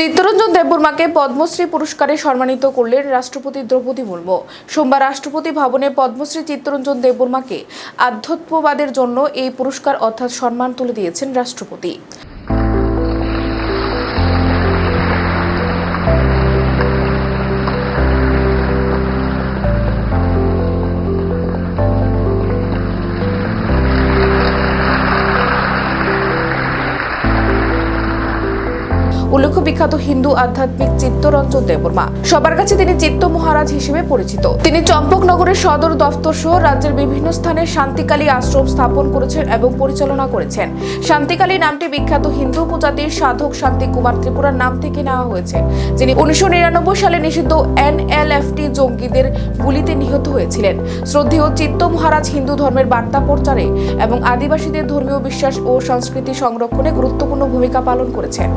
চিত্তরঞ্জন দেববর্মাকে পদ্মশ্রী পুরস্কারে সম্মানিত করলেন রাষ্ট্রপতি দ্রৌপদী মুর্মু। সোমবার রাষ্ট্রপতি ভবনে পদ্মশ্রী চিত্তরঞ্জন দেববর্মাকে আধ্যাত্মবাদের জন্য এই পুরস্কার অর্থাৎ সম্মান তুলে দিয়েছেন রাষ্ট্রপতি। উল্লেখ্য, বিখ্যাত হিন্দু আধ্যাত্মিক চিত্তরঞ্জন দেববর্মা। সবার কাছে তিনি চিত্ত মহারাজ হিসেবে পরিচিত। তিনি চম্পকনগরের সদর দফতর সহ রাজ্যের বিভিন্ন স্থানে শান্তিকালী আশ্রম স্থাপন করেছেন এবং পরিচালনা করেছেন। শান্তিকালী নামটি বিখ্যাত হিন্দু উপজাতির সাধক শান্তি কুমার ত্রিপুরার নাম থেকে নেওয়া হয়েছে। যিনি উনিশশো নিরানব্বই সালে নিষিদ্ধ এনএলএফটি জঙ্গিদের গুলিতে নিহত হয়েছিলেন। শ্রদ্ধেয় চিত্ত মহারাজ হিন্দু ধর্মের বার্তা প্রচারে এবং আদিবাসীদের ধর্মীয় বিশ্বাস ও সংস্কৃতি সংরক্ষণে গুরুত্বপূর্ণ ভূমিকা পালন করেছেন।